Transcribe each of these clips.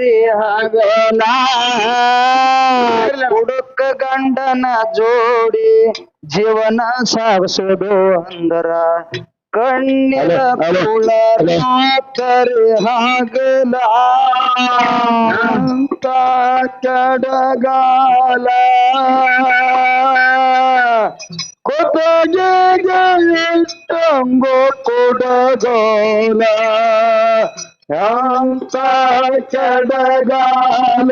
ರಾತ್ರಿ ಹಗಲ ಹುಡುಕ ಗಂಡನ ಜೋಡಿ ಜೀವನ ಸಾಗಿಸೋದು ಅಂದರ ಕಣ್ಣಿನ ಹಲೋ, ಕುಳ ಹಲೋ. ರಾತ್ರಿ ಹಗಲ ಅಂತ ಕಡಗಾಲ ಕೊತಗೆಗೆ ಇಟ್ಟಂಗೋ ಕೊಡಗೋಲ ಅಂತ ಕಡಗಾಲ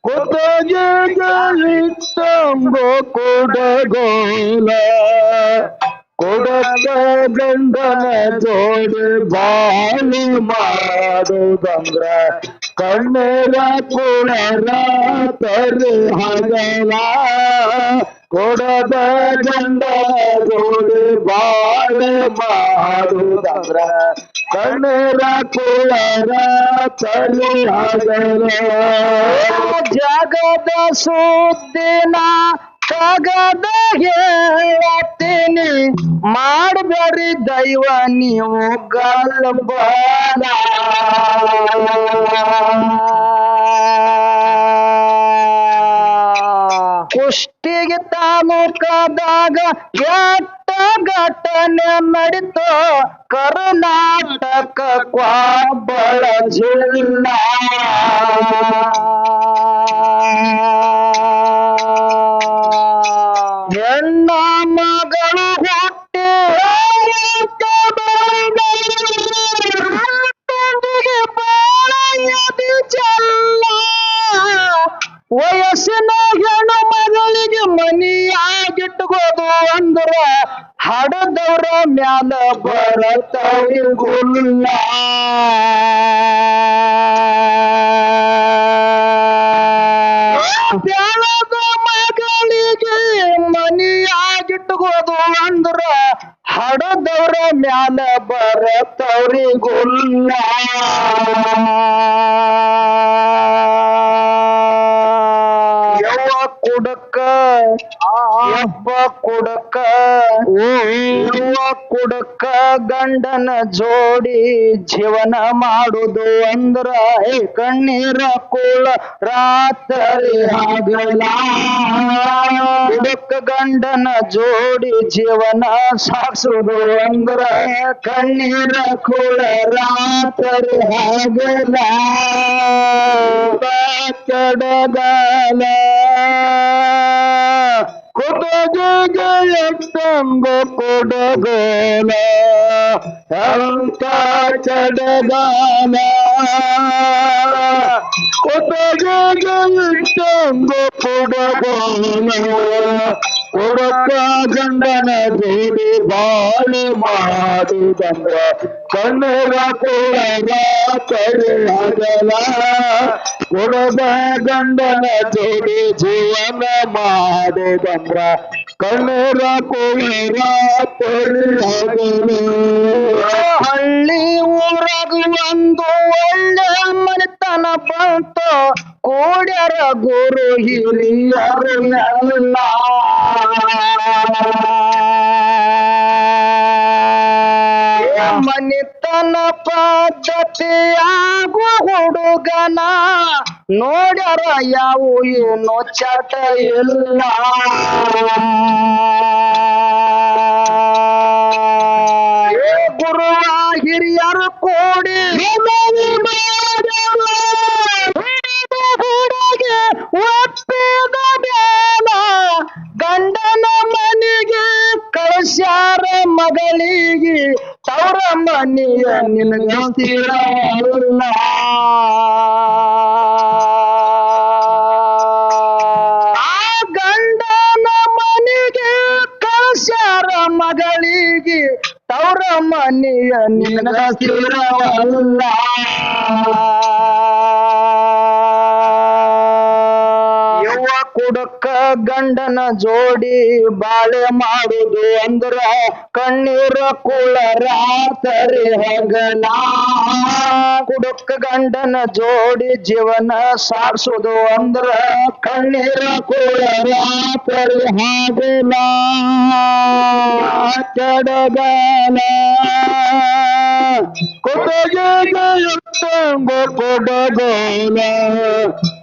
ಕೊತಗೆಗೆ ಇಟ್ಟಂಗೋ ಕೊಡಗೋಲ ಕೊಡದ ಗಂಡನ ಜೋಡಿ ಬಾಳು ಮಾಡುದಂದ್ರ ಕಣ್ಣರ ಕುಳರ ತರಿ ಹಗಲ ಕೊಡದ ಗಂಡ ಜೋಡಿ ಬಾಳು ಮಾಡುದಂದ್ರ ಕಣ್ಣರ ಕುಳರ ಚಳಿ ಹಗಲ ಜಗದ ಸುದ್ದಿನ ತಗದ ಹೇಳತ್ತೀನಿ. ಮಾಡಬೇಡಿ ದೈವ, ನೀವು ಗಲ್ಬಾಲ ಕುಷ್ಟಿಗೆ ತಾಲೂಕದಾಗ ಕೆಟ್ಟ ಘಟನೆ ನಡೀತು. ಕರ್ನಾಟಕ ಕ್ವಾಬಳ ಜಿಲ್ಲಾ ಮ್ಯಾಲ ಬರತಾವಿ ಗುಲ್ಲ ಬ್ಯಾಳದ ಮಗಳಿಗೆ ಮನಿಯಾಗಿಟ್ಕೋದು ಅಂದ್ರ ಹಡದವ್ರ ಮ್ಯಾಲ ಬರತವ್ರಿ ಗುಲ್ಲ ಯವ್ವ ಕುಡಕ ಯಬ್ಬ ಕುಡಕ, ಹೂವ ಕುಡಕ, ಗಂಡನ ಜೋಡಿ ಜೀವನ ಮಾಡುದು ಅಂದ್ರ ಏ ಕಣ್ಣೀರ ಕುಳ ರಾತ್ರಿ ಕುಡಕ, ಗಂಡನ ಜೋಡಿ ಜೀವನ ಸಾಗಿಸುದು ಅಂದ್ರ ಕಣ್ಣೀರ ಕುಳ ರಾತ್ರಿ ಆಗಲ್ಲ. ಕಡಗಾಲ. ಕೊಡಗಿಗೆ ಎಟ್ಟಂಬ ಕೊಡಗೋಲ ಅಂತ ಚಡಗಾಲ ಕೊಡಗಿಗೆ ಇಟ್ಟಂಬ ಕೊಡಗೋಲ ಕೊಡಕ ಗಂಡನ ಜೋಡಿ ಬಾಳು ಮಾಡುದಂದ್ರ ಕಣ್ಣರ ಕೊಡರ ಕರೆ ಹಗಲ ಕೊಡದ ಗಂಡನ ಜೋಡಿ ಜೀವನ ಮಾಡುದಂದ್ರ ಕಣ್ಣರ ಕೊಳರ ಕರೆ ಹಗಲ ಹಳ್ಳಿ ಊರಾಗ ಒಂದು ಒಳ್ಳೆ ಮನೆತನ ಬಂತು ಕೂಡ್ಯರ ಗುರು ಹಿರಿಯರು ಎಲ್ಲ ಮನಿತನ ಪದ್ಧತಿಯಾಗು ಹುಡುಗನ ನೋಡ್ಯಾರ ಯಾವು ಏನು ಚಟ ಇಲ್ಲ. ಗುರುವ ಹಿರಿಯರು ಕೂಡಿ. ಜೋಡಿ ಬಾಳೆ ಮಾಡುದು ಅಂದ್ರ ಕಣ್ಣೀರ ಕುಳ ರಾತ್ರಿ ಹಗಲ. ಕುಡಕ ಗಂಡನ ಜೋಡಿ ಜೀವನ ಸಾಗಿಸುದು ಅಂದ್ರ ಕಣ್ಣೀರ ಕುಳ ರಾತ್ರಿ ಹಗಲ. ಕಡಗಾಲ ಕೊಡಗಿಗೆ ಎತ್ತಂಗ ಕೊಡಗೋಲ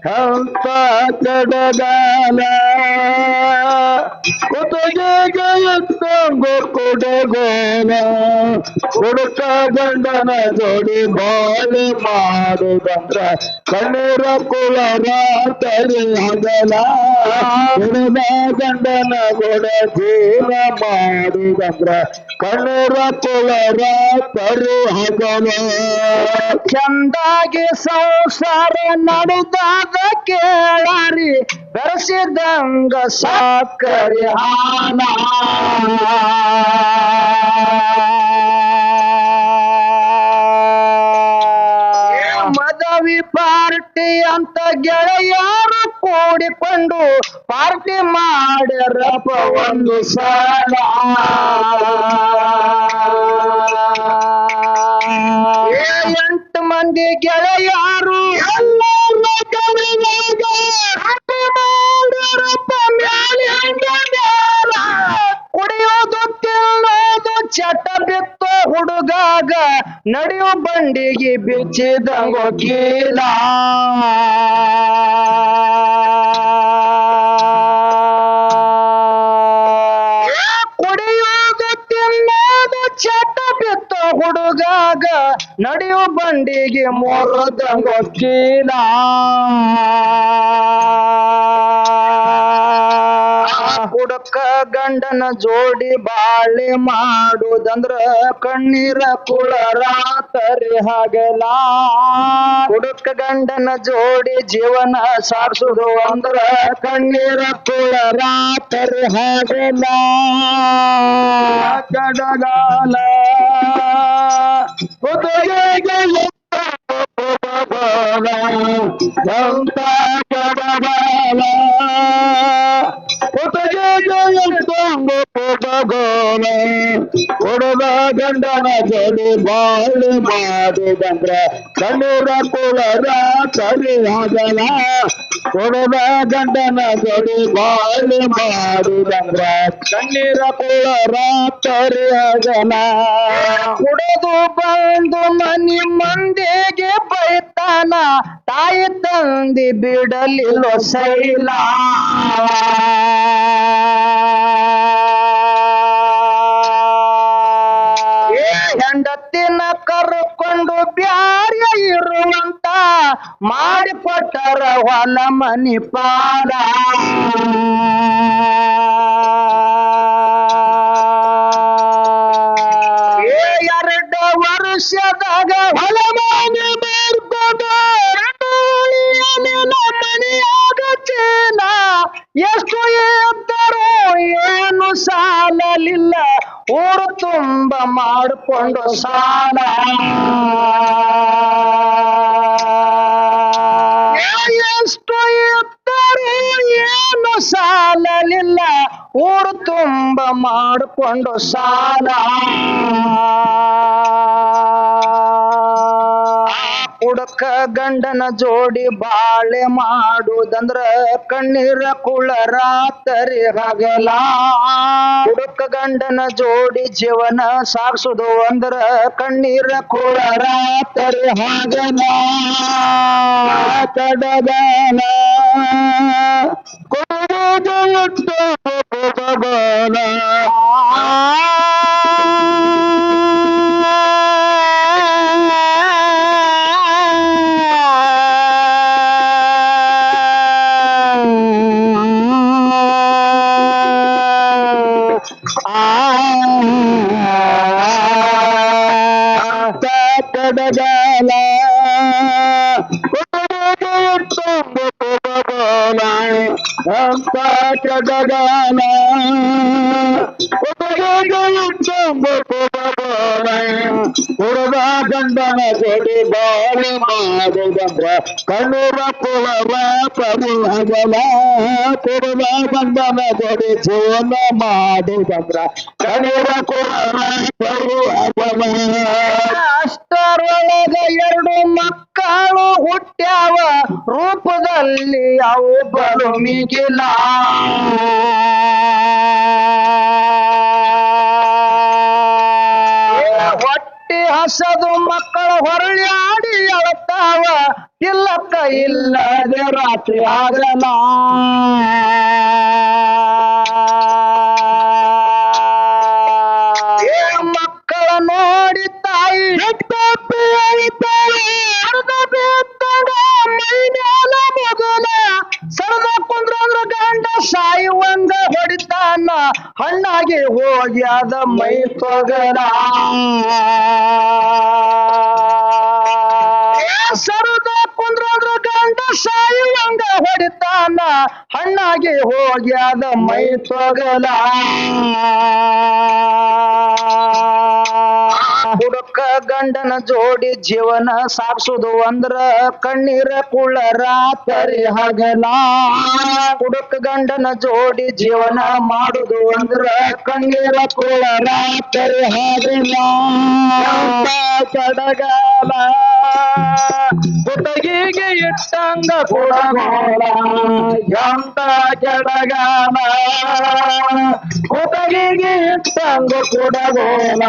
ಹಂತ ಕಡಗಾಲ ಕುತಗೆಗೆ ಎತ್ತಂಗ ಕೊಡಗೋಲ ಹುಡುಕ ಗಂಡನ ಜೋಡಿ ಬಾಳೆ ಮಾಡುದಂದ್ರ ಕಣ್ಣೀರ ಕುಲ ರಾತ್ರಿ ಹಗಲ. ಹುಡುಗ ಗಂಡನ ಗೊಡ ಜೀವ ಮಾಡುದಂದ್ರ ಕಣ್ಣೀರ ಕುಲ ರಾತ್ರಿ ಹಗಲ. ಚಂದಾಗಿ ಸಂಸಾರ ನಡೆದಾಗ ಕೇಳಾರಿ ಬೆರೆಸಿದಂಗ ಸಾಕರಿ ಹಾನ. ಮದವಿ ಪಾರ್ಟಿ ಅಂತ ಗೆಳೆಯರು ಕೂಡಿಕೊಂಡು ಪಾರ್ಟಿ ಮಾಡ್ಯಾರಪ್ಪ ಒಂದು ಸಲ. ಮಂದಿ ಗೆಳೆಯಾರು. ಕುಡಿಯೋದು ಚಟ ಬಿತ್ತು ಹುಡುಗಾಗ ನಡೆಯೋ ಬಂಡಿಗೆ ಬಿಚ್ಚಿದಂಗೋ ಕೀಲ ಬಿತ್ತು ನಡೆಯುವ ಬಂಡಿಗೆ ಬಂಡಿಗೆ ಮೊರದಂಗೋ ಹುಡುಕ ಗಂಡನ ಜೋಡಿ ಬಾಳೆ ಮಾಡುದಂದ್ರ ಕಣ್ಣೀರ ಕುಳ ರಾತರಿ ಹಗಲ ಹುಡುಕ ಗಂಡನ ಜೋಡಿ ಜೀವನ ಸಾರಿಸುದು ಅಂದ್ರ ಕಣ್ಣೀರ ಕುಳ ರಾತರಿ ಹಗಲ ಕಡಗಾಲ ಕಡಗಾಲ. ಗಂಡನ ಜೋಡಿ ಬಾಳು ಮಾಡುದಂದ್ರ ಕಣ್ಣೀರ ಕುಳರ ಕರಿ ಆಗಲ ಕೊಡದ ಗಂಡನ ಜೋಡಿ ಬಾಳು ಮಾಡುದಂದ್ರ ಕಣ್ಣೀರ ಕುಳರ ಕರಿ ಆಗಲ ಕುಡಿದು ಬಂದು ಮನಿ ಮಂದಿಗೆ ಬೈತಾನ ತಾಯಿ ತಂದಿ ಬಿಡಲಿಲ್ಲ ಶೈಲ ಏ ಹೆಂಡತಿನ ಕರ್ಕೊಂಡು ಬ್ಯಾರೆ ಇರುವಂತ ಮಾಡಿಕೊಟ್ಟರ ಹೊಲ ಮನಿ ಏ ಎರಡ ವರ್ಷದಾಗ ಹೊಲ ಮನಿ ಮಾರ್ಕೊಂಡ ಮನೆಯಾಗ ಚೀಲ. ಎಷ್ಟು ಎತ್ತರೋ ಏನು ಸಾಲಲಿಲ್ಲ. ಊರು ತುಂಬ ಮಾಡಿಕೊಂಡು ಸಾಲ. ಎಷ್ಟು ಎತ್ತರೋ ಏನು ಸಾಲಲಿಲ್ಲ. ಊರು ತುಂಬ ಮಾಡಿಕೊಂಡು ಸಾಲ. ಗಂಡನ ಜೋಡಿ ಬಾಳೆ ಮಾಡುದಂದ್ರ ಕಣ್ಣೀರ ಕುಳ ರಾತರಿ ಹಗಲ. ಹುಡುಕ ಗಂಡನ ಜೋಡಿ ಜೀವನ ಸಾಗಿಸುದು ಅಂದ್ರ ಕಣ್ಣೀರ ಕುಳ ರಾತ್ರಿ ಹಗಲ. ಕಡಗಾಲ ಕೊಡುವುದು ಅಂತ ಕಡಗಾಲ ಹುಡುಗ ಗಂಡನ ಜೋಡಿ ಬಾಳಿ ಮಾಡುದಂದ್ರ ಕುಳವ ಪರಿಹಗಲ ಕುಡುಗ ಗಂಡನ ಜೋಡಿ ಜೀವನ ಮಾಡುದಂದ್ರ ಕಣ್ಣೂರ ಕುಳವ ಪರಿಹಗಲ ಅಷ್ಟರೊಳಗ ಎರಡು ಮಕ್ಕಳು ಹುಟ್ಟ್ಯಾವ, ರೂಪದಲ್ಲಿ ಅವು ಬಲು ಹೊಟ್ಟಿ ಮಕ್ಕಳು ಮಕ್ಕಳ ಹೊರಳಿ ಆಡಿ ಅಳತಾವ. ಇಲ್ಲಕ್ಕ ಇಲ್ಲದೆ ರಾತ್ರಿ ಆಗನ ಮಕ್ಕಳ ನೋಡಿ ತಾಯಿ. ತಪ್ಪಿ ಅಳಿತಾಳೆ ಅರ್ಧ ಬೇತ್ತಗ ಮೈ ಮ್ಯಾಲ ಮಗನ ಸರದ ಕುಂದ್ರಂದ್ರ ಗಂಡ ಸಾಯುವಂಗ ಹೊಡಿತಾನ ಹಣ್ಣಾಗಿ ಹೋಗಿ ಅದ ಮೈ ತೊಗರ. ಸರದ ಕುಂದ್ರ ಗಂಡ ಸಾಯುವಂಗ ಹೊಡಿತಾನ ಹಣ್ಣಾಗಿ ಹೋಗ್ಯಾದ ಮೈ ತೊಗಲ ಹುಡುಕ ಗಂಡನ ಜೋಡಿ ಜೀವನ ಸಾಗಿಸುದು ಅಂದ್ರ ಕಣ್ಣೀರ ಕುಳ ರಾತ್ರಿ ಹಗಲ. ಹುಡುಕ ಗಂಡನ ಜೋಡಿ ಜೀವನ ಮಾಡುದು ಅಂದ್ರ ಕಣ್ಣೀರ ಕುಳ ರಾತ್ರಿ ಹಗಲ. ಕಡಗಾಲ ಹುಟಗಿಗೆ ಇಟ್ಟಂಗ ಕುಡಗೋಲ ಎಂತ ಕೆಡಗಾನ ಹುಟಗಿಗೆ ತಂದು ಕುಡಗೋಲ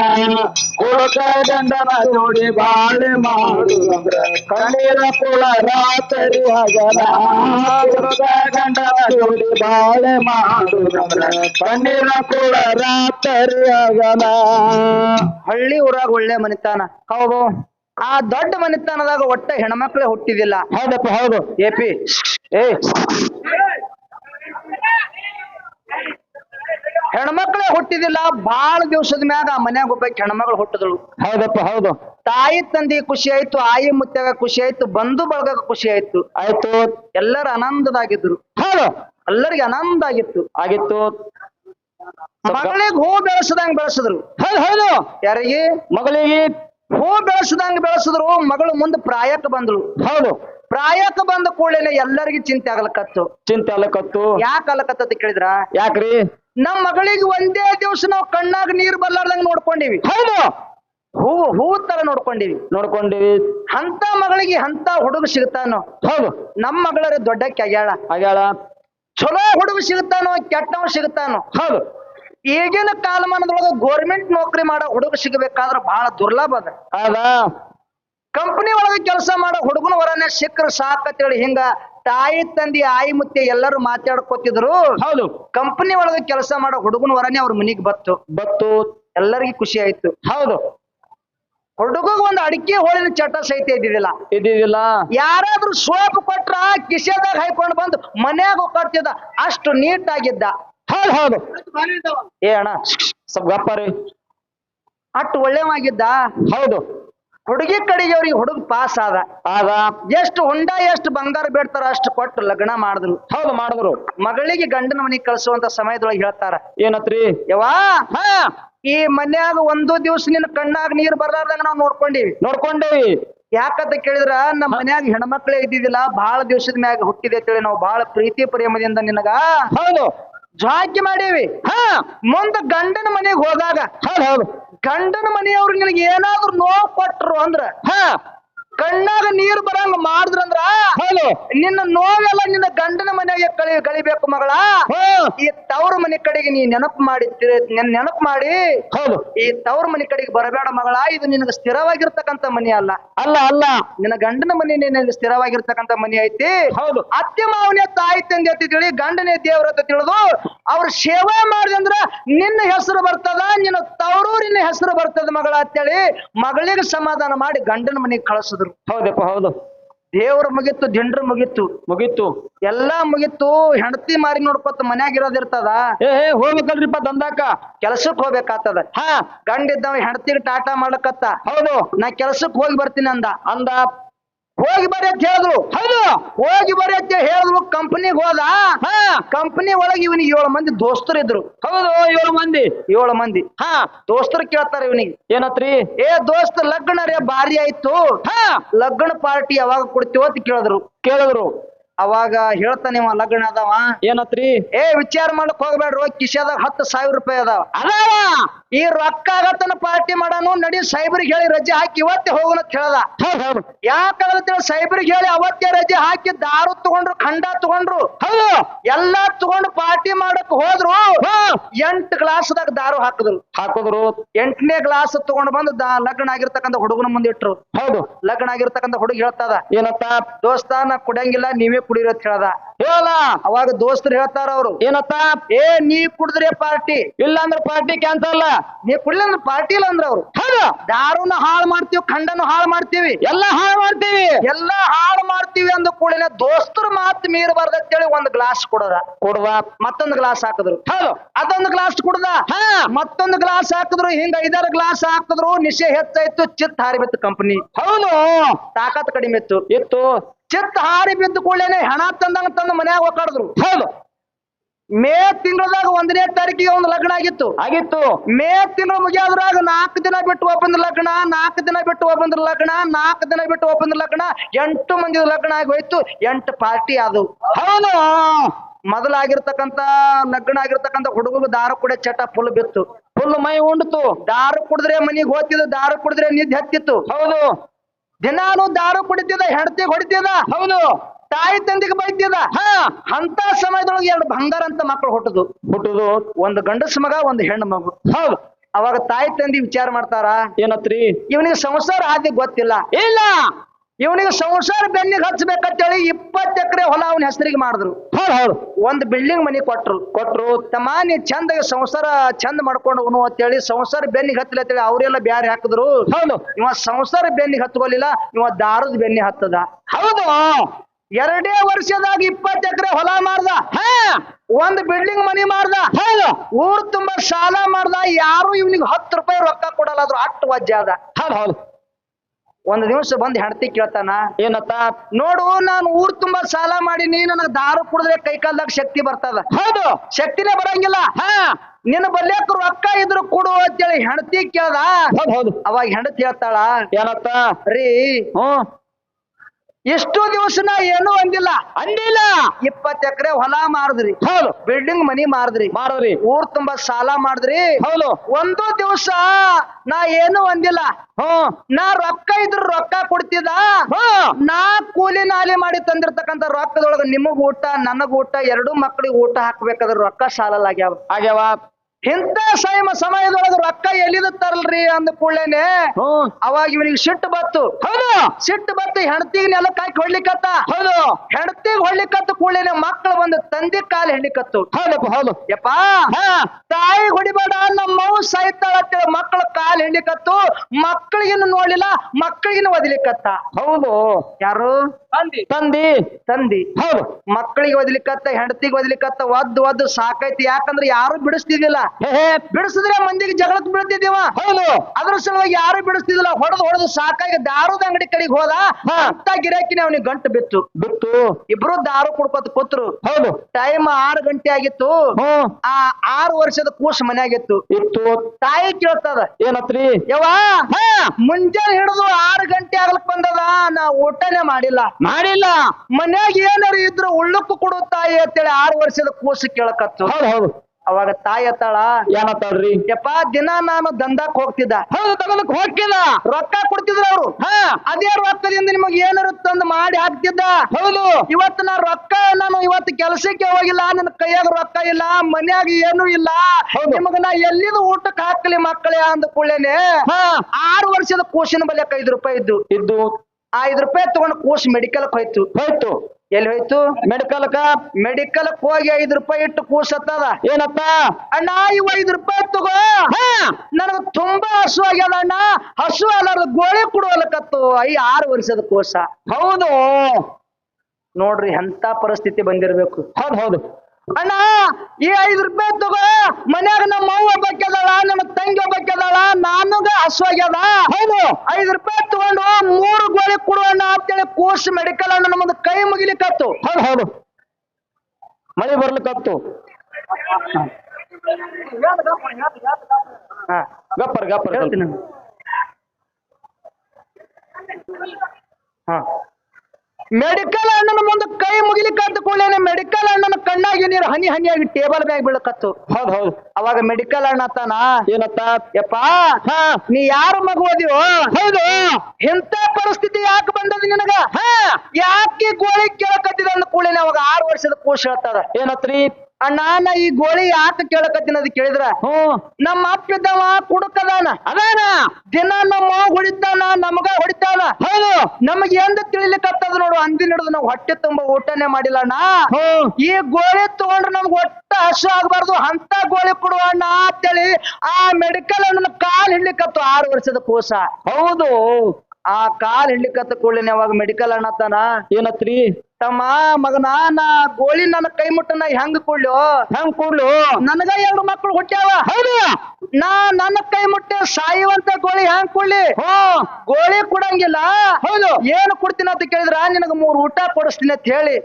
ಕುಳಕ ಗಂಡನ ಜೋಡಿ ಬಾಳೆ ಮಾಡುದಂದ್ರ ಕಣ್ಣೀರ ಕುಳ ರಾತ್ರಿ ಹಗನ ಕುಳಕ ಗಂಡನ ಜೋಡಿ ಬಾಳೆ ಮಾಡುದಂದ್ರ ಕಣ್ಣೀರ ಕುಳ ರಾತ್ರಿ ಹಗಲ ಹಳ್ಳಿ ಊರಾಗ ಒಳ್ಳೆ ಮನಿತಾನ. ಹೌದು. ಆ ದೊಡ್ಡ ಮನೆತನದಾಗ ಒಟ್ಟ ಹೆಣ್ಮಕ್ಳೆ ಹುಟ್ಟಿದಿಲ್ಲ. ಹೌದಪ್ಪ ಹೌದು. ಎ ಏ ಹೆಣ್ಮಕ್ಳೇ ಹುಟ್ಟಿದಿಲ್ಲ ಬಾಳ ದಿವಸದ ಮ್ಯಾಗ ಆ ಮನ್ಯಾಗ ಒಬ್ಬ ಹೆಣ್ಮಗಳು ಹುಟ್ಟಿದಳು. ಹೌದಪ್ಪ ಹೌದು. ತಾಯಿ ತಂದೆ ಖುಷಿ ಆಯ್ತು ಆಯಿ ಮುತ್ತಾಗ ಖುಷಿ ಆಯ್ತು ಬಂಧು ಬಳಗ ಖುಷಿ ಆಯ್ತು. ಆಯ್ತು. ಎಲ್ಲರ ಆನಂದದಾಗಿದ್ರು. ಹೌದು. ಎಲ್ಲರಿಗೆ ಆನಂದ ಆಗಿತ್ತು. ಆಗಿತ್ತು. ಮಗಳಿಗೆ ಹೂ ಬೆಳೆಸದಂಗ್ ಬೆಳೆಸಿದ್ರು. ಹೌದು ಹೌದು. ಯಾರಿಗೆ? ಮಗಳಿಗೆ ಹೂ ಬೆಳೆಸದಂಗ ಬೆಳೆಸಿದ್ರು ಮಗಳು ಮುಂದೆ ಪ್ರಾಯಕ್ಕೆ ಬಂದಳು. ಹೌದು. ಪ್ರಾಯಕ್ಕೆ ಬಂದ ಕೂಡಲೇ ಎಲ್ಲರಿಗೆ ಚಿಂತೆ ಆಗ್ಲಕತ್ತು. ಚಿಂತೆ ಆಗ್ಲಕತ್ತು. ಯಾಕೆ ಆಗ್ಲಕತ್ತ ಕೇಳಿದ್ರ? ಯಾಕ್ರಿ? ನಮ್ ಮಗಳಿಗೆ ಒಂದೇ ದಿವಸ ನಾವು ಕಣ್ಣಾಗ ನೀರ್ ಬರ್ಲಾರ್ದಂಗ ನೋಡ್ಕೊಂಡಿವಿ. ಹೌದು. ಹೂ ಹೂ ತರ ನೋಡ್ಕೊಂಡಿವಿ. ನೋಡ್ಕೊಂಡಿವಿ. ಅಂತ ಮಗಳಿಗೆ ಅಂತ ಹುಡುಗ ಸಿಗ್ತಾನೋ? ಹೌದು. ನಮ್ಮ ಮಗಳರ ದೊಡ್ಡಕ್ಕೆ ಆಗ್ಯಾಳ ಆಗ್ಯಾಳ. ಚಲೋ ಹುಡುಗ ಸಿಗ್ತಾನೋ ಕೆಟ್ಟವ ಸಿಗ್ತಾನೋ? ಹೌದು. ಈಗಿನ ಕಾಲಮಾನದೊಳಗ ಗೋರ್ಮೆಂಟ್ ನೌಕರಿ ಮಾಡೋ ಹುಡುಗ ಸಿಗಬೇಕಾದ್ರೆ ಬಹಳ ದುರ್ಲಭ ಅದ. ಹೌದಾ? ಕಂಪನಿ ಒಳಗೆ ಕೆಲಸ ಮಾಡೋ ಹುಡುಗನ ವರನೇ ಸಾಕಂತ ಹೇಳಿ ಹಿಂಗ ತಾಯಿ ತಂದಿ ಆಯಿ ಮುತ್ತೆ ಎಲ್ಲರೂ ಮಾತಾಡ್ಕೊತಿದ್ರು. ಹೌದು. ಕಂಪನಿ ಒಳಗೆ ಕೆಲಸ ಮಾಡೋ ಹುಡುಗನ ವರನೇ ಅವ್ರ ಮನಿಗ್ ಬತ್ತು. ಬತ್ತು. ಎಲ್ಲರಿಗೂ ಖುಷಿ ಆಯ್ತು. ಹೌದು. ಹುಡುಗ ಒಂದು ಅಡಿಕೆ ಹೋಳಿನ ಚಟ ಸಹಿತ ಇದ್ದಿದ್ದಿಲ್ಲ. ಇದ್ದಿದ್ದಿಲ್ಲ. ಯಾರಾದ್ರೂ ಸೋಪ್ ಕೊಟ್ರ ಕಿಸೆದಾಗ ಹೈಕೊಂಡು ಬಂದು ಮನ್ಯಾಗ ಕೊಡ್ತಿದ್ದ ಅಷ್ಟು ನೀಟ್ ಆಗಿದ್ದ ಹೌದು ಹೌದು. ಏ ಅಣ್ಣ ಸ್ವಲ್ಪ ಗಪ್ಪ ರೀ. ಅಟ್ ಒಳ್ಳೆವಾಗಿದ್ದ? ಹೌದು. ಹುಡುಗಿ ಕಡೆಗೆ ಅವ್ರಿಗೆ ಹುಡುಗ ಪಾಸ್ ಆದ. ಆದ. ಎಷ್ಟು ಹುಂಡ ಎಷ್ಟು ಬಂಗಾರ ಬೇಡ್ತಾರ ಅಷ್ಟು ಕೊಟ್ಟು ಲಗ್ನ ಮಾಡಿದ್ರು. ಹೌದು ಮಾಡಿದ್ರು. ಮಗಳಿಗೆ ಗಂಡನ ಮನೆಗೆ ಕಳಿಸುವಂತ ಸಮಯದೊಳಗೆ ಹೇಳ್ತಾರ. ಏನತ್ರಿ? ಯವಾ ಹಾ. ಈ ಮನ್ಯಾಗ ಒಂದು ದಿವಸ ನಿನ್ನ ಕಣ್ಣಾಗ ನೀರ್ ಬರ್ಲಾರ್ದಂಗ ನಾವು ನೋಡ್ಕೊಂಡಿವಿ. ನೋಡ್ಕೊಂಡೇವಿ. ಯಾಕಂತ ಕೇಳಿದ್ರ ನಮ್ಮ ಮನ್ಯಾಗ ಹೆಣ್ಮಕ್ಳೇ ಇದ್ದಿದ್ದಿಲ್ಲ ಬಹಳ ದಿವಸದ ಮ್ಯಾಗ ಹುಟ್ಟಿದೆ ಅಂತೇಳಿ ನಾವು ಬಹಳ ಪ್ರೀತಿ ಪ್ರೇಮದಿಂದ ನಿನಗ ಹೌದು. ಜಾಕಿ ಮಾಡೇವಿ. ಹಾ, ಮುಂದ ಗಂಡನ ಮನೆಗೆ ಹೋದಾಗ, ಹೌದು ಹೌದು, ಗಂಡನ ಮನೆಯವ್ರು ನಿನಗೆ ಏನಾದ್ರು ನೋವು ಕೊಟ್ರು ಅಂದ್ರ, ಹಾ ಕಣ್ಣಾಗ ನೀರ್ ಬರಂಗ ಮಾಡಿದ್ರಂದ್ರ ಹೌದು. ನಿನ್ನ ನೋವೆಲ್ಲ ನಿನ್ನ ಗಂಡನ ಮನೆಗೆ ಕಳಿ ಗಳಿಬೇಕು ಮಗಳ. ಈ ತವ್ರ ಮನೆ ಕಡೆಗೆ ನೀ ನೆನಪು ಮಾಡಿ ನೆನಪು ಮಾಡಿ. ಹೌದು. ಈ ತವ್ರ ಮನೆ ಕಡೆಗೆ ಬರಬೇಡ ಮಗಳ ಇದು ನಿನಗೆ ಸ್ಥಿರವಾಗಿರ್ತಕ್ಕಂತ ಮನೆ ಅಲ್ಲ. ಅಲ್ಲ ಅಲ್ಲ. ನಿನ್ನ ಗಂಡನ ಮನೆ ನಿನಗೆ ಸ್ಥಿರವಾಗಿರ್ತಕ್ಕಂತ ಮನೆ ಐತಿ. ಹೌದು. ಅತ್ತೆ ಮಾವನೇ ತಾಯಿ ತಂದೆ ಅಂತ ತಿಳಿ ಗಂಡನೇ ದೇವ್ರ ಅಂತ ತಿಳಿದು ಅವ್ರ ಸೇವೆ ಮಾಡಿದಂದ್ರ ನಿನ್ನ ಹೆಸರು ಬರ್ತದ ನಿನ್ನ ತವರೂರಿನ ಹೆಸರು ಬರ್ತದ ಮಗಳ ಅಂತೇಳಿ ಮಗಳಿಗೆ ಸಮಾಧಾನ ಮಾಡಿ ಗಂಡನ ಮನೆಗೆ ಕಳಿಸಿದ್ರು. ಹೌದಪ್ಪ ಹೌದು. ದೇವ್ರ ಮುಗಿತ್ತು ದಿಂಡ್ರ ಮುಗಿತ್ತು ಮುಗಿತ್ತು. ಎಲ್ಲಾ ಮುಗಿತ್ತು ಹೆಂಡತಿ ಮಾರಿ ನೋಡ್ಕೊತ ಮನ್ಯಾಗ ಇರೋದಿರ್ತದ ಏ ಹೋಗ್ಬೇಕಲ್ರಿಪ್ಪ ದಂದಾಕ? ಕೆಲ್ಸಕ್ ಹೋಗ್ಬೇಕಾಗ್ತದ. ಹಾ. ಗಂಡ ಹೆಂಡತಿ ಹೆಂಡತಿಗೆ ಟಾಟಾ ಮಾಡ್ಲಕತ್ತ. ಹೌದು. ನಾ ಕೆಲ್ಸಕ್ ಹೋಗಿ ಬರ್ತೀನಿ ಅಂದ. ಅಂದ. ಹೋಗಿ ಬರ್ರಿ ಅಂತ ಹೇಳಿದ್ರು. ಹೌದು. ಹೋಗಿ ಬರ್ರಿ ಅಂತ ಹೇಳಿದ್ರು ಕಂಪನಿಗೆ ಹೋದ. ಹಾ. ಕಂಪನಿ ಒಳಗೆ ಇವನಿಗೆ ಏಳು ಮಂದಿ ದೋಸ್ತರು ಇದ್ರು. ಹೌದು ಏಳು ಮಂದಿ. ಏಳು ಮಂದಿ. ಹಾ. ದೋಸ್ತರು ಕೇಳ್ತಾರೆ ಇವನಿಗೆ. ಏನತ್ರಿ? ಏ ದೋಸ್ತ ಲಗ್ನ ರೇ ಭಾರಿ ಆಯ್ತು. ಹಾ. ಲಗ್ನ ಪಾರ್ಟಿ ಯಾವಾಗ ಕೊಡ್ತೀವೋ ಅಂತ ಕೇಳಿದ್ರು. ಕೇಳಿದ್ರು. ಅವಾಗ ಹೇಳ್ತಾನೆ ಇವ ಲಗ್ನ ಅದಾವ. ಏನತ್ರಿ? ಏ ವಿಚಾರ ಮಾಡಕ್ ಹೋಗ್ಬೇಡ್ರು ಕಿಶಾದಾಗ ಹತ್ತು ಸಾವಿರ ರೂಪಾಯಿ ಅದಾವ. ಅದಾವ? ಈ ರೊಕ್ಕ ಆಗತ್ತನ ಪಾರ್ಟಿ ಮಾಡೋನು ನಡಿ ಸೈಬ್ರಿಗೆ ಹೇಳಿ ರಜೆ ಹಾಕಿ ಇವತ್ತೇ ಹೋಗೋಣ ಅಂತ ಹೇಳ್ದ. ಯಾಕಂದ್ರೆ ಸೈಬ್ರಿಗೆ ಹೇಳಿ ಅವತ್ತೇ ರಜೆ ಹಾಕಿ ದಾರು ತಗೊಂಡ್ರು ಖಂಡ ತಗೊಂಡ್ರು. ಹೌದು. ಎಲ್ಲಾ ತಗೊಂಡು ಪಾರ್ಟಿ ಮಾಡಕ್ ಹೋದ್ರು. ಎಂಟ್ ಗ್ಲಾಸ್ದಾಗ ದಾರು ಹಾಕಿದ್ರು. ಹಾಕಿದ್ರು. ಎಂಟನೇ ಗ್ಲಾಸ್ ತಗೊಂಡ್ ಬಂದು ಲಗ್ನ ಆಗಿರ್ತಕ್ಕಂಥ ಹುಡುಗನ ಮುಂದೆ ಇಟ್ರು. ಹೌದು. ಲಗ್ನ ಆಗಿರ್ತಕ್ಕಂಥ ಹುಡುಗ ಹೇಳ್ತದ ಏನತ್ತ ದೋಸ್ತ ನಾ ಕುಡಿಯಂಗಿಲ್ಲ ನೀವೇ ಕುಡೀರಿ ಹೇಳದ. ಹೇಳ. ಅವಾಗ ದೋಸ್ತರು ಹೇಳ್ತಾರ ಅವ್ರು. ಏನತ್ತ? ಏ ನೀ ಕುಡಿದ್ರೆ ಪಾರ್ಟಿ. ಇಲ್ಲ ಅಂದ್ರೆ ಪಾರ್ಟಿ ಕ್ಯಾನ್ಸಲ್ ನೀ ಕುಡ್ಲಿಲ್ಲ ಅಂದ್ರೆ ಪಾರ್ಟಿ ಇಲ್ಲ ಅಂದ್ರ ಅವ್ರು. ಹೌದು. ದಾರುನ ಹಾಳು ಮಾಡ್ತೀವಿ ಖಂಡನು ಹಾಳು ಮಾಡ್ತೀವಿ. ಎಲ್ಲ ಹಾಳು ಮಾಡ್ತೀವಿ. ಎಲ್ಲ ಹಾಳು ಮಾಡ್ತೀವಿ ಅಂದ ಕೂಡಲೇ ದೋಸ್ತರು ಮಾತು ಅಂತ ಹೇಳಿ ಒಂದ್ ಗ್ಲಾಸ್ ಕೊಡದ ಕೊಡುವ. ಮತ್ತೊಂದು ಗ್ಲಾಸ್ ಹಾಕಿದ್ರು. ಹೌದು. ಅದೊಂದು ಗ್ಲಾಸ್ ಕುಡ್ದ. ಹಾ. ಮತ್ತೊಂದು ಗ್ಲಾಸ್ ಹಾಕಿದ್ರು ಹಿಂಗ ಐದಾರು ಗ್ಲಾಸ್ ಹಾಕಿದ್ರು ನಿಶೆ ಹೆಚ್ಚಾಯ್ತು ಚಿತ್ತ ಹಾರಿಬಿತ್ತು ಕಂಪನಿ ಹೌದು. ತಾಕತ್ ಕಡಿಮೆ ಇತ್ತು. ಇತ್ತು. ಚಿತ್ತ ಹಾರಿ ಬಿದ್ದ ಕೂಡಲೇನೆ ಹಣ ತಂದಂಗ ತಂದು ಮನ್ಯಾಗ ಒಕ್ಕಾಡಿದ್ರು. ಹೌದು. ಮೇ ತಿಂಗಳದಾಗ ಒಂದನೇ ತಾರೀಕಿಗೆ ಒಂದು ಲಗ್ನ ಆಗಿತ್ತು. ಆಗಿತ್ತು. ಮೇ ತಿಂಗಳು ಮುಗಿಯೋದ್ರಾಗ ನಾಲ್ಕು ದಿನ ಬಿಟ್ಟು ಒಬ್ಬಂದ್ರ ಲಗ್ನ ನಾಲ್ಕು ದಿನ ಬಿಟ್ಟು ಒಬ್ಬಂದ್ರ ಲಗ್ನ ನಾಲ್ಕು ದಿನ ಬಿಟ್ಟು ಒಬ್ಬಂದ್ರ ಲಗ್ನ ಎಂಟು ಮಂದಿ ಲಗ್ನ ಆಗಿ ಹೋಯ್ತು ಎಂಟು ಪಾರ್ಟಿ ಅದು ಹೌದು. ಮೊದಲಾಗಿರ್ತಕ್ಕಂತ ಲಗ್ನ ಆಗಿರ್ತಕ್ಕಂತ ಹುಡುಗ ದಾರ ಕೂಡ ಚಟ ಫುಲ್ ಬಿತ್ತು. ಫುಲ್ ಮೈ ಉಂಡ್ತು. ದಾರು ಕುಡಿದ್ರೆ ಮನಿಗ್ ಹೋಗ್ತಿದ್ದು ದಾರ ಕುಡಿದ್ರೆ ನಿದ್ದೆ ಹತ್ತಿತ್ತು. ಹೌದು. ದಿನಾನು ದಾರು ಕುಡಿತಿದ ಹೆಂಡತಿ ಹೊಡಿತಿದ ಹೌದು. ತಾಯಿ ತಂದಿಗೆ ಬೈತಿದ ಹಾ ಅಂತ ಸಮಯದೊಳಗೆ ಎರಡು ಬಂಗಾರ ಅಂತ ಮಕ್ಕಳು ಹುಟ್ಟುದು. ಹುಟ್ಟುದು ಒಂದು ಗಂಡಸ ಮಗ ಒಂದು ಹೆಣ್ಣು ಮಗು. ಹೌದು. ಅವಾಗ ತಾಯಿ ತಂದಿ ವಿಚಾರ ಮಾಡ್ತಾರ? ಏನತ್ರಿ? ಇವನಿಗೆ ಸಂಸಾರ ಆದಿ ಗೊತ್ತಿಲ್ಲ. ಇಲ್ಲ. ಇವನಿಗೆ ಸಂಸಾರ ಬೆನ್ನಿಗೆ ಹಚ್ಬೇಕಂತೇಳಿ ಇಪ್ಪತ್ತು ಎಕರೆ ಹೊಲ ಅವನ ಹೆಸರಿಗೆ ಮಾಡಿದ್ರು. ಹೌದು ಹೌದು. ಒಂದು ಬಿಲ್ಡಿಂಗ್ ಮನಿ ಕೊಟ್ರು ಕೊಟ್ರು. ತಮಾನಿ ಚಂದ ಸಂಸಾರ ಚಂದ ಮಾಡ್ಕೊಂಡು ಅವನು ಅಂತೇಳಿ ಸಂಸಾರ ಬೆನ್ನಿಗೆ ಹತ್ತಲಿ ಅಂತೇಳಿ ಅವರೆಲ್ಲ ಬ್ಯಾರೆ ಹಾಕಿದ್ರು. ಹೌದು. ಇವ ಸಂಸಾರ ಬೆನ್ನಿಗೆ ಹತ್ಕೊಲಿಲ್ಲ ಇವ ದಾರದ ಬೆನ್ನಿ ಹತ್ತದ. ಹೌದು. ಎರಡೇ ವರ್ಷದಾಗ ಇಪ್ಪತ್ತು ಎಕರೆ ಹೊಲ ಮಾರ್ದ ಹಾ. ಒಂದ್ ಬಿಲ್ಡಿಂಗ್ ಮನಿ ಮಾರ್ದ ಹೌದು. ಊರ್ ತುಂಬಾ ಸಾಲ ಮಾಡ್ದ. ಯಾರು ಇವ್ನಿಗೆ ಹತ್ತು ರೂಪಾಯಿ ರೊಕ್ಕ ಕೊಡಲ್ಲ ಅದ್ರ ಅಟ್ಟು ವಜ್ಜೆ ಅದ ಹೌದು ಹೌದು. ಒಂದ್ ದಿವಸ ಬಂದ್ ಹೆಂಡತಿ ಕೇಳ್ತಾನ ಏನತ್ತ? ನೋಡು ನಾನು ಊರ್ ತುಂಬಾ ಸಾಲ ಮಾಡೀನಿ ನನಗ್ ದಾರು ಕುಡಿದ್ರೆ ಕೈ ಕಾಲ್ದಾಗ ಶಕ್ತಿ ಬರ್ತದ. ಹೌದು. ಶಕ್ತಿನೇ ಬರಂಗಿಲ್ಲ. ಹಾ. ನಿನ್ನ ಬಲ್ಯಕ್ ರೊಕ್ಕ ಇದ್ರು ಕೊಡು ಅಂತೇಳಿ ಹೆಂಡತಿ ಕೇಳ್ದ. ಹೌದು ಹೌದು. ಅವಾಗ ಹೆಂಡತಿ ಹೇಳ್ತಾಳ ಏನತ್ತ? ರೀ ಹ್ಮ್ ದಿವಸ ನಾ ಏನೂ ಅಂದಿಲ್ಲ. ಅಂದಿಲ್ಲ. ಇಪ್ಪತ್ತು ಎಕರೆ ಹೊಲ ಮಾರದ್ರಿ. ಹೌದು. ಬಿಲ್ಡಿಂಗ್ ಮನಿ ಮಾರದ್ರಿ. ಮಾರದ್ರಿ. ಊರ್ ತುಂಬಾ ಸಾಲ ಮಾಡಿದ್ರಿ ಹೌದು. ಒಂದು ದಿವಸ ನಾ ಏನು ಅಂದಿಲ್ಲ. ಹ್ಮ್ ನಾ ರೊಕ್ಕ ಇದ್ರ ರೊಕ್ಕ ಕೊಡ್ತಿದ ನಾ ಕೂಲಿ ನಾಲಿ ಮಾಡಿ ತಂದಿರ್ತಕ್ಕಂಥ ರೊಕ್ಕದೊಳಗ ನಿಮಗ್ ಊಟ ನನಗ್ ಊಟ ಎರಡು ಮಕ್ಕಳಿಗೆ ಊಟ ಹಾಕ್ಬೇಕಾದ್ರ ರೊಕ್ಕ ಸಾಲಲ್ಲಾಗ್ಯಾವ. ಆಗ್ಯಾವ. ಇಂಥ ಸೈಮ ಸಮಯದೊಳಗ ರೊಕ್ಕ ಎಲ್ಲಿದ ತರಲ್ರಿ ಅಂದ ಕೂಡಲೇನೆ ಹ್ಮ್ ಅವಾಗ ಇವನಿಗೆ ಸಿಟ್ಟು ಬತ್ತು ಹೌದು. ಸಿಟ್ಟು ಬತ್ತು ಹೆಂಡತಿಗೆ ನೆಲಕ್ಕೆ ಹಾಕಿ ಹೊಡ್ಲಿಕತ್ತ. ಹೌದು. ಹೆಂಡತಿಗೆ ಹೊಡ್ಲಿಕ್ಕತ್ತ ಕೂಡಲೇನೆ ಮಕ್ಕಳು ಬಂದು ತಂದೆ ಕಾಲು ಹೆಣ್ಣಿಕತ್ತು ಹೌದಪ್ಪ ಹೌದು. ಯಪ್ಪ ಹಾ. ತಾಯಿ ಹೊಡಿಬೇಡ ನಮ್ಮ ಮೌ ಸಾಯ್ತಾಳ ಅಂತೇಳಿ ಮಕ್ಕಳು ಕಾಲು ಹಿಡ್ಲಿಕತ್ತು ಮಕ್ಕಳಿಗಿನ್ನು ನೋಡ್ಲಿಲ್ಲ ಮಕ್ಕಳಿಗಿನ್ನು ಒದಲಿಕತ್ತ. ಹೌದು. ಯಾರು? ತಂದಿ. ತಂದಿ. ಹೌದು. ಮಕ್ಕಳಿಗೆ ಒದಲಿಕತ್ತ ಹೆಂಡತಿಗೆ ಒದಲಿಕತ್ತ ಒದ್ದು ಒದ್ದು ಸಾಕೈತಿ. ಯಾಕಂದ್ರೆ ಯಾರು ಬಿಡಿಸ್ತಿದ್ದಿಲ್ಲ ಹೇ ಬಿಡಿಸಿದ್ರೆ ಮಂದಿಗೆ ಜಗಳಕ್ಕೆ ಬೀಳ್ತಿದ್ದೀವ? ಹೌದು. ಅದ್ರ ಸಲುವಾಗಿ ಯಾರು ಬಿಡಿಸ್ತಿದ್ದಿಲ್ಲ. ಹೊಡೆದು ಹೊಡೆದು ಸಾಕಾಗಿ ದಾರುದ ಅಂಗಡಿ ಕಡೆಗೆ ಹೋದ. ಅಂತ ಗಿರಾಕಿನ ಅವನಿಗೆ ಗಂಟು ಬಿತ್ತು. ಬಿತ್ತು. ಇಬ್ರು ದಾರು ಕುಡ್ಕೋತ ಕೂತ್ರು. ಹೌದು. ಟೈಮ್ ಆರು ಗಂಟೆ ಆಗಿತ್ತು. ಆ ಆರು ವರ್ಷದ ಕೂಸು ಮನ್ಯಾಗಿತ್ತು. ಇತ್ತು. ತಾಯಿ ಕೇಳ್ತದ ಏನತ್ರಿ? ಯವ್ವಾ ಹಾ. ಮುಂಜಾನೆ ಹಿಡಿದು ಆರು ಗಂಟೆ ಆಗ್ಲಕ್ ಬಂದದ ನಾ ಊಟನೇ ಮಾಡಿಲ್ಲ. ಮಾಡಿಲ್ಲ. ಮನ್ಯಾಗ ಏನಾರು ಇದ್ರು ಉಳ್ಳಕ್ಕೂ ಕೊಡು ತಾಯಿ ಅಂತೇಳಿ ಆರು ವರ್ಷದ ಕೂಸು ಕೇಳಕತ್ತು. ಹೌದು ಹೌದು. ಅವಾಗ ತಾಯಿ ಅತ್ತಾಳ ಏನತ್ತಾಳ್ರಿ ಯಪ್ಪ ದಿನ ನಾನು ದಂಧಕ್ ಹೋಗ್ತಿದ್ದ. ಹೌದು ತಗೊಂಡಕ್ ಹೋಗಿಲ್ಲ ರೊಕ್ಕ ಕೊಡ್ತಿದ್ರು ಅವ್ರು. ಹಾ. ಅದೇ ರೊಕ್ಕದಿಂದ ನಿಮಗೆ ಏನಾರು ತಂದು ಮಾಡಿ ಹಾಕ್ತಿದ್ದ. ಹೌದು. ಇವತ್ತು ನಾ ರೊಕ್ಕ ನಾನು ಇವತ್ತು ಕೆಲಸಕ್ಕೆ ಹೋಗಿಲ್ಲ ನನ್ನ ಕೈಯಾಗ ರೊಕ್ಕ ಇಲ್ಲ ಮನ್ಯಾಗ ಏನು ಇಲ್ಲ. ನಿಮಗ ನಾ ಎಲ್ಲಿದ ಊಟಕ್ಕೆ ಹಾಕ್ಲಿ ಮಕ್ಕಳೇ ಅಂದ ಕೂಡಲೇನೆ ಹಾ. ಆರು ವರ್ಷದ ಕೂಸಿನ ಬಲ್ಯಕ್ಕೆ ಐದು ರೂಪಾಯಿ ಇದ್ದು. ಇದ್ದು? ಐದು ರೂಪಾಯಿ ತಗೊಂಡು ಕೂಸ್ ಮೆಡಿಕಲ್ ಹೋಯ್ತು. ಹೋಯ್ತು. ಎಲ್ಲಿ ಹೋಯ್ತು? ಮೆಡಿಕಲ್ಕ? ಮೆಡಿಕಲ್ ಹೋಗಿ ಐದು ರೂಪಾಯಿ ಇಟ್ಟು ಕೂಸತ್ತದ ಏನಪ್ಪ? ಅಣ್ಣ ಇವ ಐದು ರೂಪಾಯಿ ತಗೋ. ಹಾ! ನನಗ ತುಂಬಾ ಹಸು ಆಗ್ಯದ ಅಣ್ಣ. ಹಸು ಅಲ್ಲಾರ್ದ ಗೋಳಿ ಕೊಡುವಲಕತ್ತು. ಐ ಆರು ವರ್ಷದ ಕೋಸ. ಹೌದು. ನೋಡ್ರಿ ಎಂತ ಪರಿಸ್ಥಿತಿ ಬಂದಿರ್ಬೇಕು. ಹೌದು ಹೌದು. ಅಣ್ಣ ಈ ಐದು ರೂಪಾಯಿ ತಗೋ. ಮನ್ಯಾಗ ನಮ್ಮ ಅವ್ವ ಒಬ್ಬಕ್ಕೆದಾಳ ನಮ್ಮ ತಂಗಿ ಒಬ್ಬಕ್ಕೆದಾಳ ನಾನುಗ ಹಸು ಆಗ್ಯದ. ಹೌದು. ಐದು ರೂಪಾಯಿ ತಗೊಂಡು ಮೂರು ಕೋರ್ಸ್ ಮೆಡಿಕಲ್ ಅನ್ನು ನಮ್ಮ ಕೈ ಮುಗಿಲಿಕ್ಕತ್ತು ಹೌದು ಹೌದು. ಮಳೆ ಬರ್ಲಿಕ್ಕತ್ತು ಹಾ. ಗಪ್ಪರ್ ಗಪ್ಪರ್ ಹೇಳ್ತೀನಿ ಹಾ. ಮೆಡಿಕಲ್ ಅಣ್ಣನ ಮುಂದೆ ಕೈ ಮುಗಿಲಿಕ್ಕಂತ ಕೂಡಲೇನೆ ಮೆಡಿಕಲ್ ಅಣ್ಣನ ಕಣ್ಣಾಗಿ ನೀರು ಹನಿ ಹನಿಯಾಗಿ ಟೇಬಲ್ ಮ್ಯಾಗ ಬೀಳಕತ್ತು. ಹೌದ್ ಹೌದ್. ಅವಾಗ ಮೆಡಿಕಲ್ ಅಣ್ಣ ತಾನ ಏನತ್ತ? ಯಪ್ಪ ಹಾ. ನೀ ಯಾರು ಮಗು ಓದಿಯೋ? ಹೌದು. ಇಂಥ ಪರಿಸ್ಥಿತಿ ಯಾಕೆ ಬಂದದ ನಿನಗ? ಹಾ. ಯಾಕೆ ಗೋಳಿ ಕೇಳಕತ್ತಿದ ಅಂದ ಕೂಡಲೇನೆ ಅವಾಗ ಆರು ವರ್ಷದ ಕೂಸ್ ಹೇಳ್ತಾರ. ಏನತ್ರಿ? ಅಣ್ಣ ಈ ಗೋಳಿ ಯಾಕೆ ಕೇಳಕತ್ತೀನಿ ಅದು ಕೇಳಿದ್ರ? ಹ್ಮ್ ನಮ್ಮ ಅಪ್ಪಿದ್ದವ ಕುಡುಕದಾನ. ಅದಾನ. ದಿನ ನಮ್ಮ ಹೊಡಿತಾನ ನಮಗ ಹೊಡಿತಾನ. ಹೌದು. ನಮಗ್ ಎಂದ ತಿಳಿಲಿಕ್ಕತ್ತದ ನೋಡು ಅಂದಿನ ಹಿಡಿದು ನಾವು ಹೊಟ್ಟೆ ತುಂಬಾ ಊಟನೇ ಮಾಡಿಲ್ಲ ಅಣ್ಣ. ಹ್ಮ್ ಈ ಗೋಳಿ ತಗೊಂಡ್ರೆ ನಮ್ಗೆ ಒಟ್ಟ ಹಸು ಆಗ್ಬಾರ್ದು. ಅಂತ ಗೋಳಿ ಕೊಡುವ ಅಣ್ಣ ಅಂತೇಳಿ ಆ ಮೆಡಿಕಲ್ ಅಣ್ಣನ ಕಾಲ್ ಹಿಡ್ಲಿಕ್ಕತ್ತು ಆರು ವರ್ಷದ ಕೋಸ ಹೌದು. ಆ ಕಾಲ್ ಹಿಡ್ಲಿಕ್ಕತ್ತ ಕೂಡಲಿನ ಅವಾಗ ಮೆಡಿಕಲ್ ಅಣ್ಣ ತಾನ. ಏನತ್ರಿ? ತಮ್ಮ ಮಗನ ನಾ ಗೋಳಿ ನನ್ನ ಕೈ ಮುಟ್ಟನ ಹೆಂಗ್ ಕೂಡ್ಲು? ಹೆಂಗ್ ಕೂಡ್ಲು? ನನಗ ಎರಡು ಮಕ್ಕಳು ಹುಟ್ಟ್ಯಾವ. ಹೌದು. ನಾ ನನ್ನ ಕೈ ಮುಟ್ಟೆ ಸಾಯುವಂತ ಗೋಳಿ ಹೆಂಗ್ ಕೊಡ್ಲಿ? ಗೋಳಿ ಕೊಡಂಗಿಲ್ಲ. ಹೌದು. ಏನು ಕೊಡ್ತೀನಿ ಅಂತ ಕೇಳಿದ್ರ ನಿನಗ ಮೂರ್ ಊಟ ಕೊಡಿಸ್ತೀನಿ ಅಂತ ಹೇಳಿ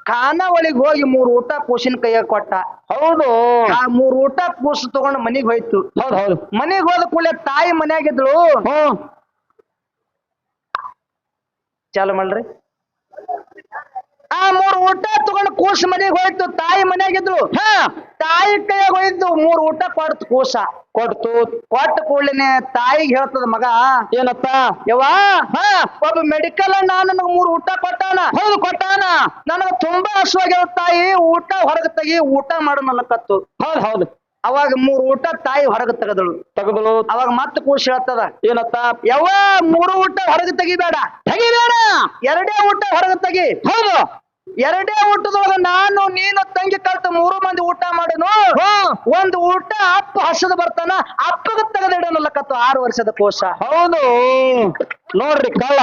ಖಾನಾವಳಿಗೆ ಹೋಗಿ ಮೂರ್ ಊಟ ಕೂಸಿನ ಕೈಯಾಗ ಕೊಟ್ಟ. ಹೌದು. ಆ ಮೂರ್ ಊಟ ಕೂಸು ತಗೊಂಡು ಮನಿಗ್ ಹೋಯ್ತು. ಹೌದು ಹೌದು. ಮನಿಗ್ ಹೋದ ಕೂಡಲೇ ತಾಯಿ ಮನ್ಯಾಗಿದ್ಳು ಚಾಲು ಮಾಡ್ರಿ. ಆ ಮೂರ್ ಊಟ ತಗೊಂಡು ಕೂಸು ಮನೆಗೆ ಹೋಯ್ತು ತಾಯಿ ಮನೆಯಾಗಿದ್ರು ಹಾ ತಾಯಿ ಕೈಯಾಗ ಹೋಯ್ತು ಮೂರ್ ಊಟ ಕೊಡ್ತು ಕೂಸ. ಕೊಡ್ತು. ಕೊಟ್ಟ ಕೂಡಲೇನೆ ತಾಯಿಗೆ ಹೇಳ್ತದ ಮಗ ಏನತ್ತ ಯವ್ವಾ ಹಾ ಒಬ್ಬ ಮೆಡಿಕಲ್ ಅಣ್ಣ ನನಗ್ ಮೂರ್ ಊಟ ಕೊಟ್ಟಾನ. ಹೌದು ಕೊಟ್ಟಾನ. ನನಗ ತುಂಬಾ ಹಸುವಾಗ್ಯಾವ ತಾಯಿ ಊಟ ಹೊರಗೆ ತೆಗಿ ಊಟ ಮಾಡು ಕತ್ತು ಹೌದ್ ಹೌದು. ಅವಾಗ ಮೂರು ಊಟ ತಾಯಿ ಹೊರಗೆ ತೆಗೆದಳು. ತೆಗೆದಳು ಅವಾಗ ಮತ್ತೆ ಕೂಸ್ ಹೇಳ್ತದ ಏನತ್ತ? ಯಾವ ಮೂರು ಊಟ ಹೊರಗೆ ತೆಗಿಬೇಡ. ತೆಗಿಬೇಡ! ಎರಡೇ ಊಟ ಹೊರಗೆ ತೆಗಿ. ಹೌದು. ಎರಡೇ ಊಟದೊಳಗ ನಾನು ನೀನು ತಂಗಿ ಕಲ್ತ ಮೂರು ಮಂದಿ ಊಟ ಮಾಡನು. ಒಂದು ಊಟ ಅಪ್ಪ ಹಸದ ಬರ್ತಾನ ಅಪ್ಪಗ ತೆಗೆದಿಡನಲ್ಲಕತ್ತು ಆರು ವರ್ಷದ ಕೋಶ. ಹೌದು. ನೋಡ್ರಿ ಕಳ್ಳ.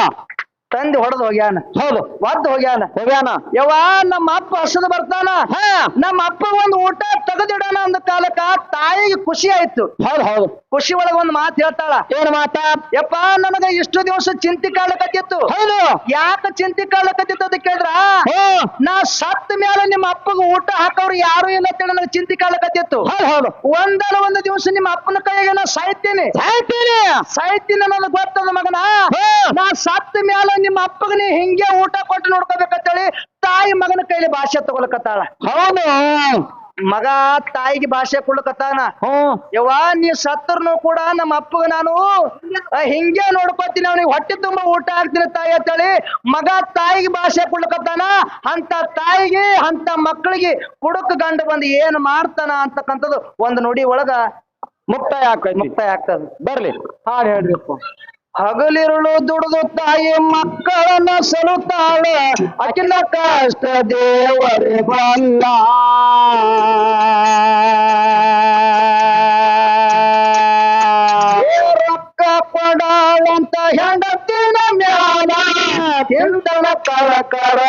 ತಂದಿ ಹೊಡೆದು ಹೋಗ್ಯಾನ. ಹೌದು. ಒದ್ದು ಹೋಗ್ಯಾನ. ಹೋಗ್ಯಾನ. ಯವ್ವ ನಮ್ಮ ಅಪ್ಪ ಹಸದ ಬರ್ತಾನ. ಹಾ. ನಮ್ಮ ಅಪ್ಪ ಒಂದ್ ಊಟ ತೆಗೆದಿಡೋಣ ಅಂದ ಕಾಲಕ್ಕ ತಾಯಿಗೆ ಖುಷಿ ಆಯ್ತು. ಹೌದು ಹೌದು. ಖುಷಿ ಒಳಗ ಒಂದ್ ಮಾತು ಹೇಳ್ತಾಳ. ಏನ್ ಮಾತ? ಯಪ್ಪ ನನಗ ಇಷ್ಟು ದಿವಸ ಚಿಂತಿ ಕಾಲಕತ್ತಿತ್ತು ಹೌದು. ಯಾಕ ಚಿಂತಿ ಕಾಲಕತ್ತಿತ್ತು ಅಂತ ಕೇಳಿದ್ರ? ನಾ ಸತ್ತ ಮೇಲೆ ನಿಮ್ಮ ಅಪ್ಪಗ ಊಟ ಹಾಕೋರು ಯಾರು ಇಲ್ಲ ಅಂತೇಳಿ ನನಗೆ ಚಿಂತೆ ಕಾಲಕತ್ತಿತ್ತು ಹೌದು ಹೌದು. ಒಂದಲ್ಲ ಒಂದು ದಿವಸ ನಿಮ್ಮ ಅಪ್ಪನ ಕೈಗೆ ನಾ ಸಾಯ್ತೇನೆ. ಸಾಯ್ತೇನೆ. ಸಾಯ್ತೀನಿ ನನಗೆ ಗೊತ್ತದ ಮಗನ. ನಾ ಸತ್ತ ಮೇಲೆ ನಿಮ್ಮ ಅಪ್ಪಗ ನೀ ಹಿಂಗೆ ಊಟ ಕೊಟ್ಟು ನೋಡ್ಕೋಬೇಕಂತೇಳಿ ತಾಯಿ ಮಗನ ಕೈಲಿ ಭಾಷೆ ತಗೊಳಕತ್ತಾಳ. ಹೌದು. ಮಗ ತಾಯಿಗೆ ಭಾಷೆ ಕೊಡ್ಲಕತ್ತಾನ? ಹ್ಮ್ ಯವ್ವ ನೀ ಸತ್ತರ್ನು ಕೂಡ ನಮ್ಮ ಅಪ್ಪಗ ನಾನು ಆ, ಹಿಂಗೆ ನೋಡ್ಕೊತೀನಿ ಅವನಿಗೆ ಹೊಟ್ಟೆ ತುಂಬ ಊಟ ಹಾಕ್ತೀನಿ ತಾಯಿ ಅಂತೇಳಿ ಮಗ ತಾಯಿಗೆ ಭಾಷೆ ಕೊಡ್ಲಕತ್ತಾನ? ಅಂತ ತಾಯಿಗೆ ಅಂತ ಮಕ್ಕಳಿಗೆ ಕುಡುಕ ಗಂಡ ಬಂದು ಏನ್ ಮಾಡ್ತಾನ ಅಂತಕ್ಕಂಥದ್ದು ಒಂದು ನುಡಿ ಒಳಗ ಮುಕ್ತಾಯ ಆಕೈತಿ ಮುಕ್ತಾಯ ಆಗ್ತದೆ. ಬರ್ಲಿ. ಹಾಡು ಹೇಳ್ರಿಪ್ಪ ಹಗಲಿರುಳು ದುಡಿದು ತಾಯಿ ಮಕ್ಕಳನ್ನ ಸಲುತ್ತಾಳ. ಅಖಿಲ ಕಷ್ಟ ದೇವರೇ ಬಲ್ಲ. ರೊಕ್ಕ ಕೊಡಾಳಂತ ಹೆಂಡತಿನ ಮ್ಯಾಲ ಕಳಕರ ಕರ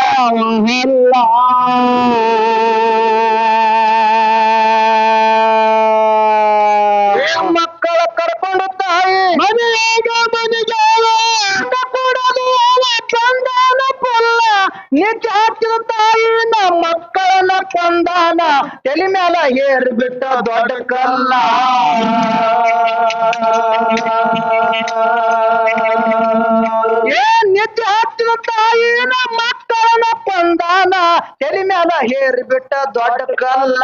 ತಲೆ ಮ್ಯಾಲ ಏರ್ ಬಿಟ್ಟ ದೊಡ್ಡ ಕಲ್ಲ. ಏನ್ ಹಾಕಿದ ತಾಯಿ ಮಕ್ಕಳನ ಪಂದಾನ ತಲೆ ಮ್ಯಾಲ ಏರ್ ಬಿಟ್ಟ ದೊಡ್ಡ ಕಲ್ಲ.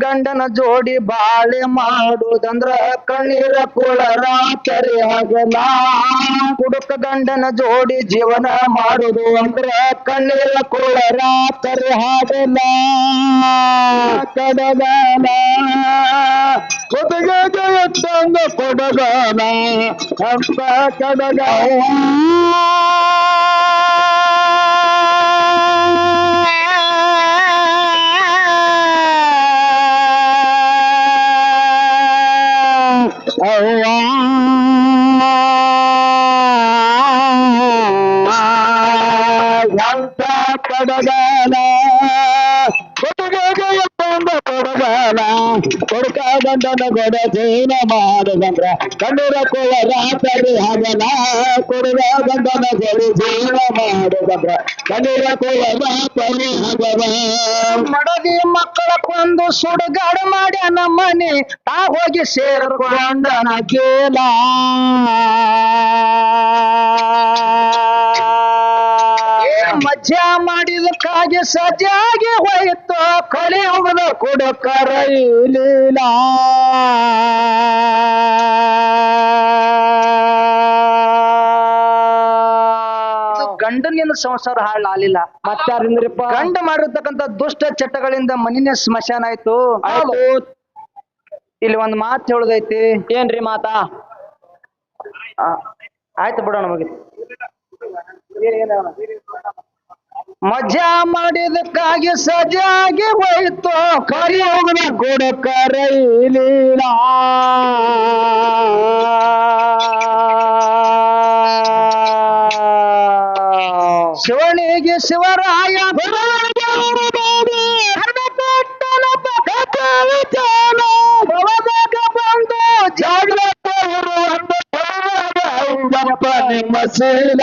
ಗಂಡನ ಜೋಡಿ ಬಾಳೆ ಮಾಡುದಂದ್ರ ಕಣ್ಣೀರ ಕುಳರ ಕೆರೆ ಹಗಲ ಕುಡುಕ ಗಂಡನ ಜೋಡಿ ಜೀವನ ಮಾಡುದು ಅಂದ್ರ ಕಣ್ಣೀರ ಕುಳರ ಕೆರೆ ಹಗಲ ಕಡಗಾನ ಕೊಡುಗೆ ಎತ್ತಂಗ ಕೊಡಗಾನ, ಅಂತ ಎಂತ ಗಂಡನ ಗೊಡ ಜೀನ ಮಾಡದಂದ್ರ ಕಣ್ಣೀರ ಕೋಳ ರಾತ್ರಿ ಹಗಲ ಕೊಡುವ ಗಂಡನ ಗೊಡ ಜೀನ ಮಾಡದಂದ್ರ ಕಣ್ಣೀರ ರಾತ್ರಿ ಹಗಲ ಮಡದಿ ಮಕ್ಕಳ ಕೊಂದು ಸುಡುಗಾಡು ಮಾಡ್ಯಾನ ಮನೆ ತಾ ಹೋಗಿ ಸೇರ್ಕೊಂಡನ ಕೇಲ ಮಜ್ಜಾ ಮಾಡಿದಕ್ಕಾಗಿ ಸಜ್ಜಾಗಿ ಹೋಯಿತು. ಕಲಿಯುಗದ ಹೋಗದ ಕುಡುಕರ ಲೀಲಾ ಇದು ಗಂಡನಿಂದ ಸಂಸಾರ ಹಾಳಾಲಿಲ್ಲ ಮತ್ತಾರಿಂದ್ರಪ್ಪ? ಗಂಡ ಮಾಡಿರ್ತಕ್ಕಂಥ ದುಷ್ಟ ಚಟಗಳಿಂದ ಮನಿನ ಸ್ಮಶಾನ ಆಯ್ತು. ಇಲ್ಲಿ ಒಂದ್ ಮಾತು ಹೇಳುದೈತಿ. ಏನ್ರಿ ಮಾತಾ? ಆಯ್ತು ಬಿಡೋಣ ನಮಗೆ ಮಜಾ ಮಾಡಿದಕ್ಕಾಗಿ ಸಜಾಗಿ ಹೋಯ್ತು. ಕಲಿ ಹೋಗದ ಕುಡುಕರ ಲೀಲಾ ಶಿವನಿಗೆ ಶಿವರಾಯ. ಜಾಗ್ರತೆ ನಿಮ್ಮ ಶೀಲ.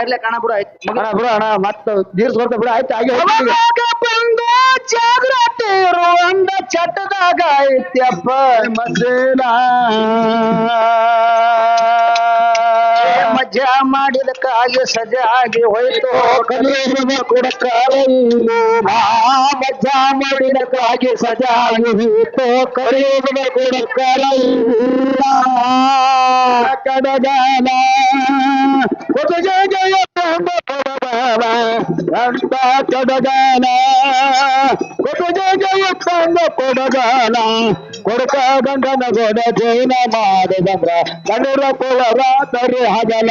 ಅ- ಅಣ್ಣ ಬಿಡು ಆಯ್ತು. ಅಣ್ಣ ಬಿಡು ಅಣ್ಣ ಮತ್ತೆ ದೀರ್ಘ ಬರ್ತ ಬಿಡು ಆಯ್ತು ಆಗಿ. ಭವದಾಗ ಬಂದು ಜಾಗ್ರತೆ ಇರುವಂದ ಚಟದಾಗ ಐತ್ಯಪ್ಪ. ಮಜಾ ಮಾಡಿದಕ್ಕಾಗಿ ಸಜಾಗಿ ಹೋಯ್ತು ಕಲಿಯುಗ ಕುಡಕಾರ ಮಜಾ ಮಾಡಿದಕ್ಕಾಗಿ ಸಜಾಗಿ ಹೀತು ಕಲಿಯುಗ ಕುಡಕಾರ ಕಡಗಾಲ ಕೊಡುಗ ಜಯ ಕೊಡಗಾಲ ಅಂತ ಕಡಗಾಲ ಕೊಡುಗ ಜಯ ಕೊಡಗಾಲ ಕೊಡಕ ಗಂಡನ ಗೊಡ ಜೈನ ಮಾಡಿದಂದ್ರ ಕಣ್ಣೂರ ಕೊಳರ ತರಿ ಹಗಲ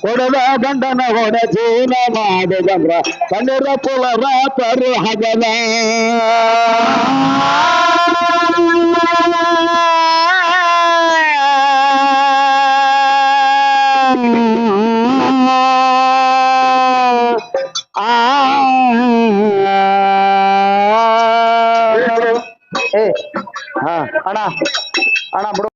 ಕೊಡದ ಗಂಡನ ಹೊಡ ಜೀನ ಮಾಡಿದಂದ್ರ ಕಣ್ಣೂರ ಕೊಳರ ತರಿ ಹಗಲ ಹಾ ಅಣ್ಣ ಅಣ್ಣ ಬಿಡು